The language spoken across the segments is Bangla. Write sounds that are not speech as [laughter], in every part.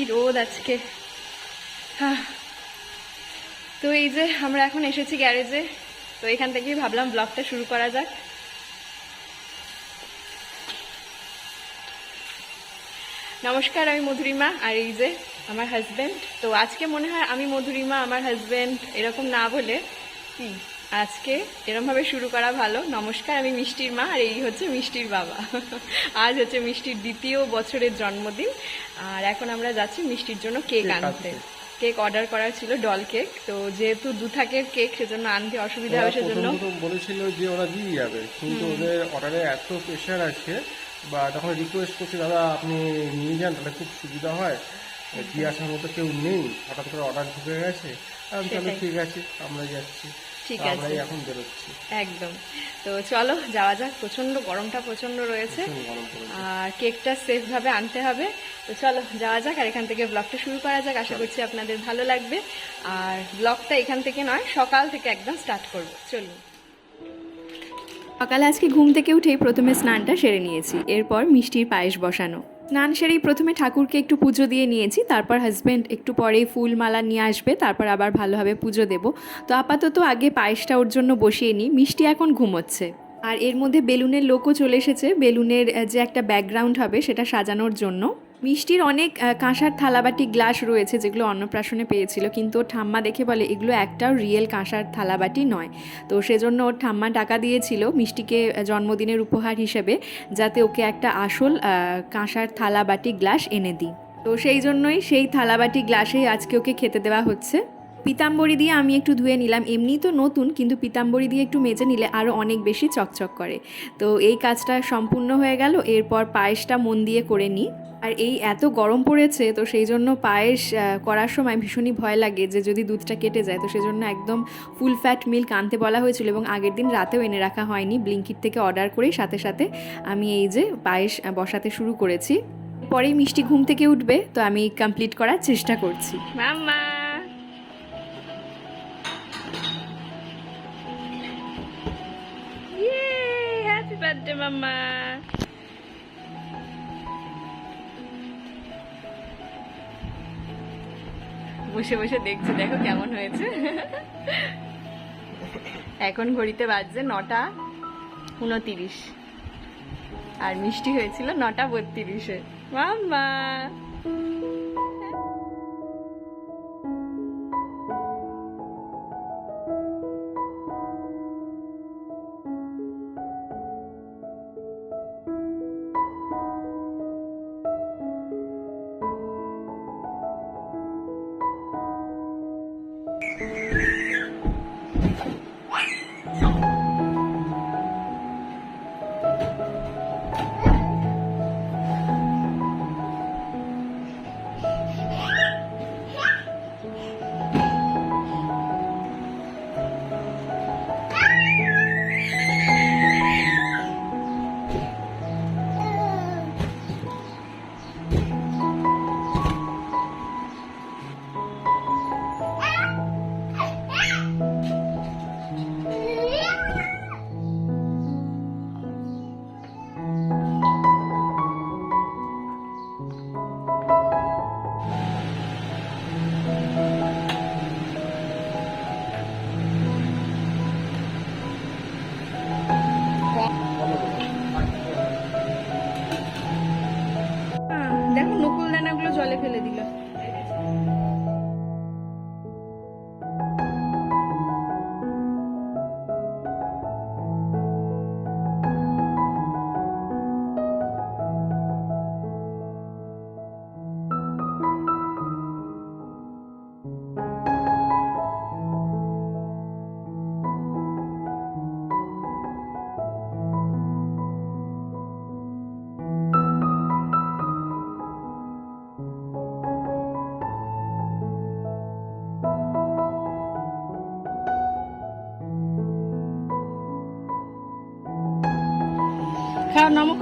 কি রোদ আজকে। হ্যাঁ। তো এই যে আমরা এখন এসেছি গ্যারেজে, তো এখান থেকেই ভাবলাম ব্লগটা শুরু করা যাক। নমস্কার, আমি মধুরিমা, আর এই যে আমার হাজব্যান্ড তো আজকে মনে হয় আমি মধুরিমা, আমার হাজব্যান্ড এরকম না বলে কি আজকে এরমভাবে শুরু করা ভালো। নমস্কার আমি মিষ্টির মা আর এই হচ্ছে মিষ্টির বাবা। [laughs] আজ হচ্ছে মিষ্টির দ্বিতীয় বছরের জন্মদিন। আর এখন আমরা যাচ্ছি মিষ্টির জন্য কেক আনতে। কেক অর্ডার করা ছিল ডল কেক। তো যেহেতু দু থাকের কেক সেজন্য আনতে অসুবিধা হবে সেজন্য বলেছিল যে ওরা দিয়ে যাবে। কিন্তু ওদের অর্ডারে এত প্রেশার আছে বা তখন রিকোয়েস্ট করছে দাদা আপনি নিয়ে যান তাহলে খুব সুবিধা হয়। দিয়ে আসার মতো কেউ নেই। হঠাৎ করে অর্ডার ঢুকে গেছে। আমি তাহলে ঠিক আছে আমরা যাচ্ছি। ঠিক আছে। এখন বেরোচ্ছি। একদম। তো চলো যাওয়া যাক। প্রচণ্ড গরমটা প্রচণ্ড রয়েছে। আর কেকটা সেফ ভাবে আনতে হবে। তো চলো যাওয়া যাক আর এখান থেকে ব্লগটা শুরু করা যাক। আশা করছি আপনাদের ভালো লাগবে। আর ব্লগটা এখান থেকে নয় সকাল থেকে একদম স্টার্ট করব। চলুন। সকালে আজকে ঘুম থেকে উঠেই প্রথমে স্নানটা সেরে নিয়েছি। এরপর মিষ্টির পায়েস বসানো। স্নান সেরেই প্রথমে ঠাকুরকে একটু পুজো দিয়ে নিয়েছি, তারপর হাজব্যান্ড একটু পরেই ফুল মালা নিয়ে আসবে, তারপর আবার ভালোভাবে পুজো দেব। তো আপাতত আগে পায়েসটা ওর জন্য বসিয়ে নিই, মিষ্টি এখন ঘুমোচ্ছে। আর এর মধ্যে বেলুনের লোকও চলে এসেছে, বেলুনের যে একটা ব্যাকগ্রাউন্ড হবে সেটা সাজানোর জন্য। মিষ্টির অনেক কাঁসার থালাবাটি গ্লাস রয়েছে যেগুলো অন্নপ্রাশনে পেয়েছিল, কিন্তু ওর ঠাম্মা দেখে বলে, এগুলো একটাও রিয়েল কাঁসার থালাবাটি নয়। তো সেজন্য ওর ঠাম্মা টাকা দিয়েছিল মিষ্টিকে জন্মদিনের উপহার হিসেবে, যাতে ওকে একটা আসল কাঁসার থালাবাটি গ্লাস এনে দিই। তো সেই জন্যই সেই থালাবাটি গ্লাসেই আজকে ওকে খেতে দেওয়া হচ্ছে। পিতাম্বরী দিয়ে আমি একটু ধুয়ে নিলাম। এমনি তো নতুন, কিন্তু পিতাম্বরী দিয়ে একটু মেজে নিলে আরও অনেক বেশি চকচক করে। তো এই কাজটা সম্পূর্ণ হয়ে গেল, এরপর পায়েসটা মন দিয়ে করে নিই। আর এই এত গরম পড়েছে, তো সেই জন্য পায়েস করার সময় ভীষণই ভয় লাগে যে যদি দুধটা কেটে যায়, তো সেজন্য একদম ফুল ফ্যাট মিল্ক আনতে বলা হয়েছিল এবং আগের দিন রাতেও এনে রাখা হয়নি। ব্লিঙ্কিট থেকে অর্ডার করেই সাথে সাথে আমি এই যে পায়েস বসাতে শুরু করেছি। পরেই মিষ্টি ঘুম থেকে উঠবে, তো আমি কমপ্লিট করার চেষ্টা করছি। মাম্মা! Birthday, Mama! বসে বসে দেখছি দেখো কেমন হয়েছে। এখন ঘড়িতে বাজছে নটা উনতিরিশ। আর মিষ্টি হয়েছিল নটা বত্রিশে। মাম্মা।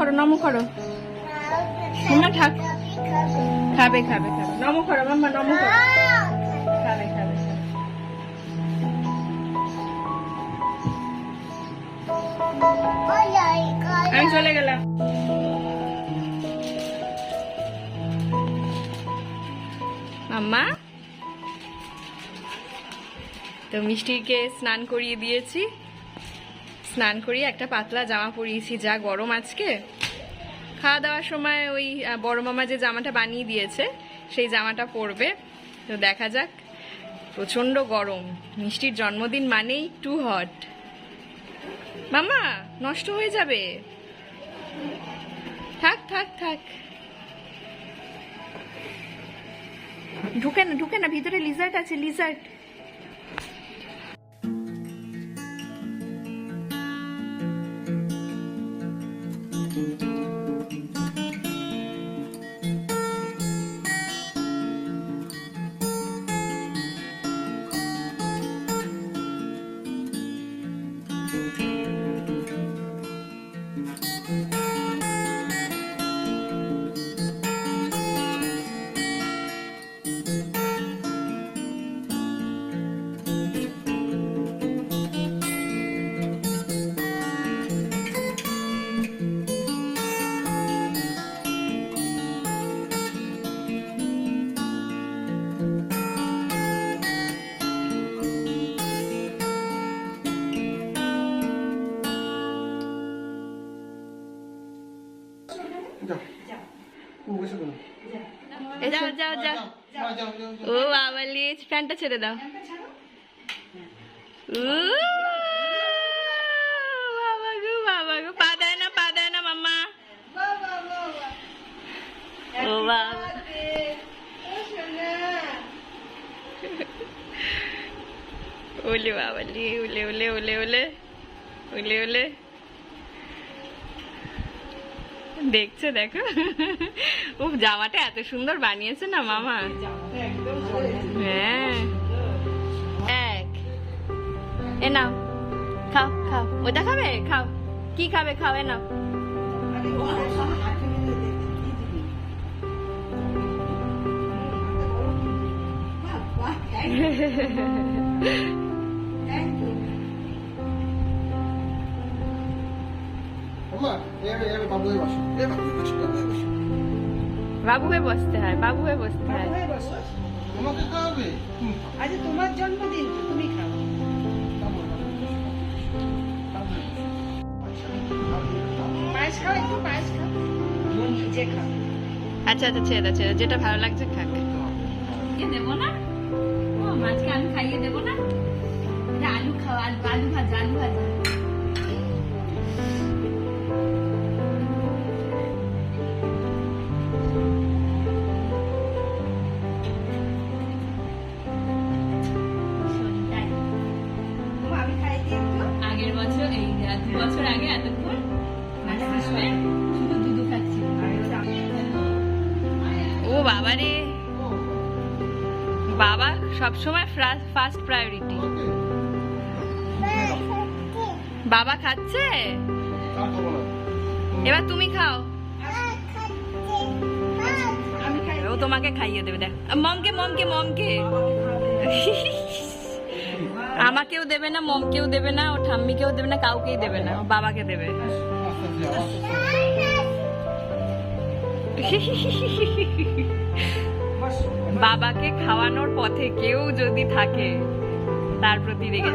করো, নম করো। মুন্না খাক খাবে খাবে খাবে। নম করো, মাম্মা, নম করো। আমি চলে গেলাম। মাম্মা, তো মিষ্টিকে স্নান করিয়ে দিয়েছি। স্নান করিয়ে একটা পাতলা জামা পরিয়েছি, যা গরম আজকে। খাওয়া দাওয়ার সময় ওই বড় মামা যে জামাটা বানিয়ে দিয়েছে, সেই জামাটা পরবে। তো দেখা যাক। প্রচণ্ড গরম। মিষ্টির জন্মদিন মানেই টু হট মামা, নষ্ট হয়ে যাবে। থাক থাক থাক। ঢুকে না ঢুকে না, ভিতরে লিজার্ট আছে লিজার্ট যাও। বসে ও বাবা লিজ প্যান্টটা ছেড়ে দাও। বাবা গো বাবা গো পা দেয় না পা দেয় না মাম্মা। ও বাবা। ওলে বাবা লি ওলে ওলে ওলে ওলে ওলে ওলে। দেখছ, দেখো। ও জামাটা এত সুন্দর বানিয়েছে না মামা? হ্যাঁ। এক। এ নাও, খাও খাও। ওটা খাবে? খাও। কি খাবে? খাও, এ নাও। আম্মা [laughs] বাবু হয়ে হয়ে হয়ে হয়ে বসতে হয় বাবু হয়ে। বসতে হয় তোমাকে খাওয়াবে? তুমি আজ তোমার জন্মদিন তো তুমি খাও। পায়েস খাও একটু পায়েস খাও। নিজে খাও। আচ্ছা আচ্ছা ছেড়ে ছেড়ে যেটা ভালো লাগছে খাক। দেবো না? ও মাছকে আলু খাইয়ে দেবো না? আলু খাও আলু আলু ভাজা আলু ভাজা। সবসময় ফার্স্ট প্রায়োরিটি বাবা খাচ্ছে। এবার তুমি খাও। আমি ও তোমাকে খাইয়ে দেবে দেখ। মমকে মমকে মমকে। আমাকেও দেবে না মমকেও দেবে না ও ঠাম্মিকেও দেবে না কাউকেই দেবে না বাবাকে দেবে। [laughs] বাবাকে খাওয়ানোর পথে কেউ যদি থাকে তার প্রতি রেগে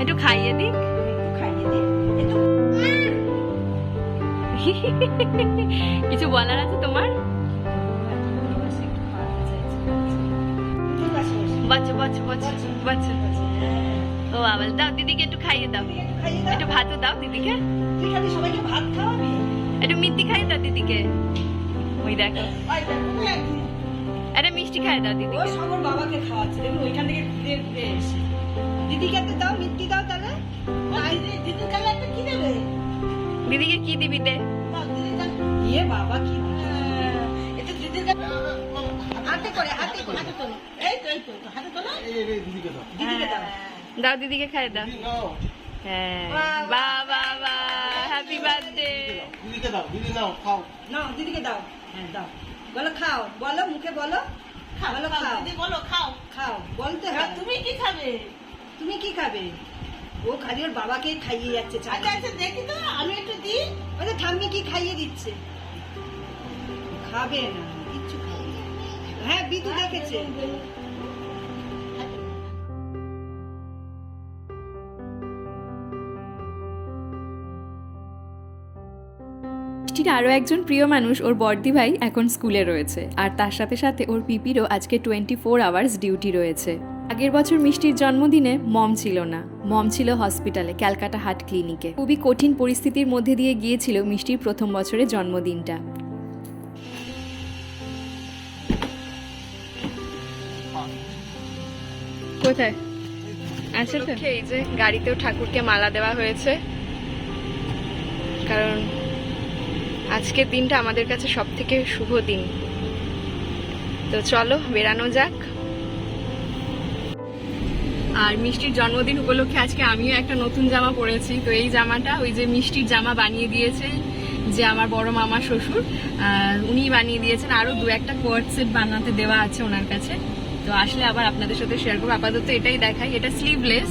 একটু খাইয়ে দিক খাইয়ে দিই? [laughs] কিছু বলার আছে তোমার। বাচ্চা বাচ্চা বাচ্চা বাচ্চা। হ্যাঁ। ও দাও দিদিকে একটু খাইয়ে দাও। একটু। ভাতও দাও দিদিকে। তুই খালি সবাইকে ভাত খাওয়াবি? একটু মিষ্টি খাইয়ে দাও দিদিকে। ওই দেখো। একটা মিষ্টি খাইয়ে দাও ও দিদিকে সবর বাবাকে খাওয়াচ্ছে। দেখুন ওইখান থেকে ঘুরে ঘুরে এসে দিদিকে একটা দাও মিষ্টি দাও তাহলে। দিদির কালে একটা কি দেবে? দিদিকে কি দিবি দে। ইয়ে বাবা কি এটা দিদির কাছে হাতে করে হাতে করে হাতে তোলো। এই তো এই তো হাতে তোলো। এই, এই, এই, দিদিকে দাও। দিদিকে দাও। দাও দিদিকে খাইয়ে দাও। হ্যাঁ। বাহ, বা বা বা হ্যাপি বার্থডে দিদিকে দাও দিদি নাও খাও। নাও দিদিকে দাও। হ্যাঁ দাও। বলো খাও। বলো মুখে বলো। বলো খাও বলো খাও। খাও বলতে হ্যাঁ। তুমি কি খাবে? তুমি কি খাবে? ও খালি ওর বাবাকে খাইয়ে যাচ্ছে আচ্ছা আচ্ছা দেখি তো আমি একটু দিই। যে ঠাম্মি কি খাইয়ে দিচ্ছে? খাবে না কিচ্ছু খাবে। হ্যাঁ বিদু দেখেছে। মিষ্টির আরও একজন প্রিয় মানুষ ওর বর্দি ভাই এখন স্কুলে রয়েছে। আর তার সাথে সাথে ওর পিপিরও আজকে টোয়েন্টি ফোর আওয়ার্স ডিউটি রয়েছে। আগের বছর মিষ্টির জন্মদিনে মম ছিল না। মম ছিল হসপিটালে ক্যালকাটা হার্ট ক্লিনিকে খুবই কঠিন পরিস্থিতির মধ্যে দিয়ে গিয়েছিল মিষ্টির প্রথম বছরের জন্মদিনটা। কোথায়? আচ্ছা তো। এই যে গাড়িতেও ঠাকুরকে মালা দেওয়া হয়েছে। কারণ আজকের দিনটা আমাদের কাছে সব থেকে শুভ দিন। তো চলো বেরানো যাক। আর মিষ্টির জন্মদিন উপলক্ষে আজকে আমিও একটা নতুন জামা পরেছি। তো এই জামাটা ওই যে মিষ্টির জামা বানিয়ে দিয়েছে যে আমার বড় মামা শ্বশুর। উনিই বানিয়ে দিয়েছেন। আরও দু একটা কোয়ার্ট সেট বানাতে দেওয়া আছে ওনার কাছে। তো আসলে আবার আপনাদের সাথে শেয়ার করব। আপাতত এটাই দেখাই। এটা স্লিভলেস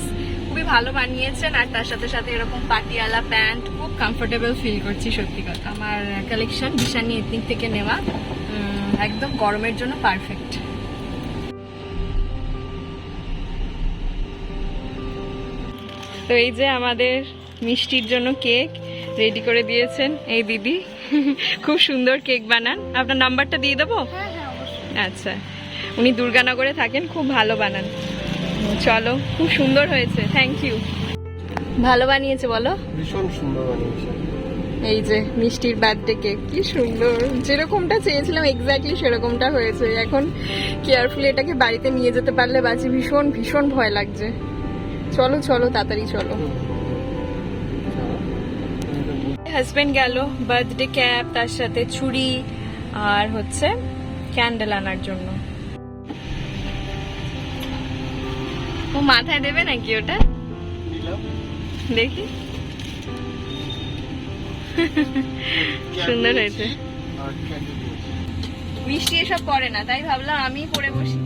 খুবই ভালো বানিয়েছেন। আর তার সাথে সাথে এরকম পাটিয়ালা প্যান্ট কমফোর্টেবল ফিল করছি সত্যি কথা। আমার কালেকশন বিশানি এথনিক থেকে নেওয়া একদম গরমের জন্য পারফেক্ট তো এই যে আমাদের মিষ্টির জন্য কেক রেডি করে দিয়েছেন এই দিদি। খুব সুন্দর কেক বানান। আপনার নাম্বারটা দিয়ে দেবো? আচ্ছা। উনি দুর্গানগরে থাকেন খুব ভালো বানান। চলো খুব সুন্দর হয়েছে। থ্যাংক ইউ ভালো বানিয়েছে বলো? ভীষণ সুন্দর বানিয়েছে। এই যে মিষ্টির বার্থডে কেক কি সুন্দর। যেরকমটা চেয়েছিলাম এক্স্যাক্টলি সেরকমটা হয়েছে। এখন কেয়ারফুলি এটাকে বাড়িতে নিয়ে যেতে পারলে বাঁচি ভীষণ ভীষণ ভয় লাগছে। চলো চলো তাড়াতাড়ি চলো। হাজবেন্ড গেল বার্থডে ক্যাপ তার সাথে ছুরি আর হচ্ছে ক্যান্ডেল আনার জন্য। ও মাথায় দেবে নাকি ওটা? দেখি। সুন্দর হয়েছে। মিষ্টি এসব পরে না তাই ভাবলাম আমি পরে বসি।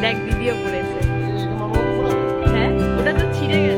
দেখ দিদিও করেছে। হ্যাঁ? ওটা তো ছিঁড়ে গেছে।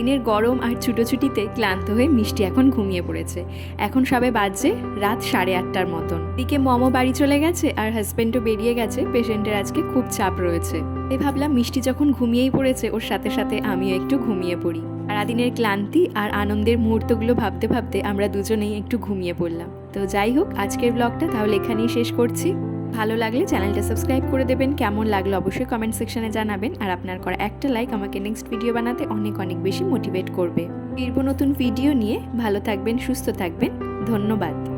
সারাদিনের গরম আর ছুটোছুটিতে ক্লান্ত হয়ে মিষ্টি এখন ঘুমিয়ে পড়েছে। এখন সবে বাজছে রাত সাড়ে আটটার মতন। দিকে মমো বাড়ি চলে গেছে আর হাজব্যান্ডও বেরিয়ে গেছে। পেশেন্টের আজকে খুব চাপ রয়েছে। এই ভাবলাম মিষ্টি যখন ঘুমিয়েই পড়েছে, ওর সাথে সাথে আমিও একটু ঘুমিয়ে পড়ি। সারাদিনের ক্লান্তি আর আনন্দের মুহূর্তগুলো ভাবতে ভাবতে আমরা দুজনেই একটু ঘুমিয়ে পড়লাম। তো যাই হোক, আজকের ব্লগটা তাহলে এখানেই শেষ করছি। ভালো লাগলে চ্যানেলটা সাবস্ক্রাইব করে দেবেন। কেমন লাগল অবশ্যই কমেন্ট সেকশনে জানাবেন। আর আপনার করা একটা লাইক আমাকে নেক্সট ভিডিও বানাতে অনেক অনেক বেশি মোটিভেট করবে। ফিরবো নতুন ভিডিও নিয়ে। ভালো থাকবেন, সুস্থ থাকবেন। ধন্যবাদ।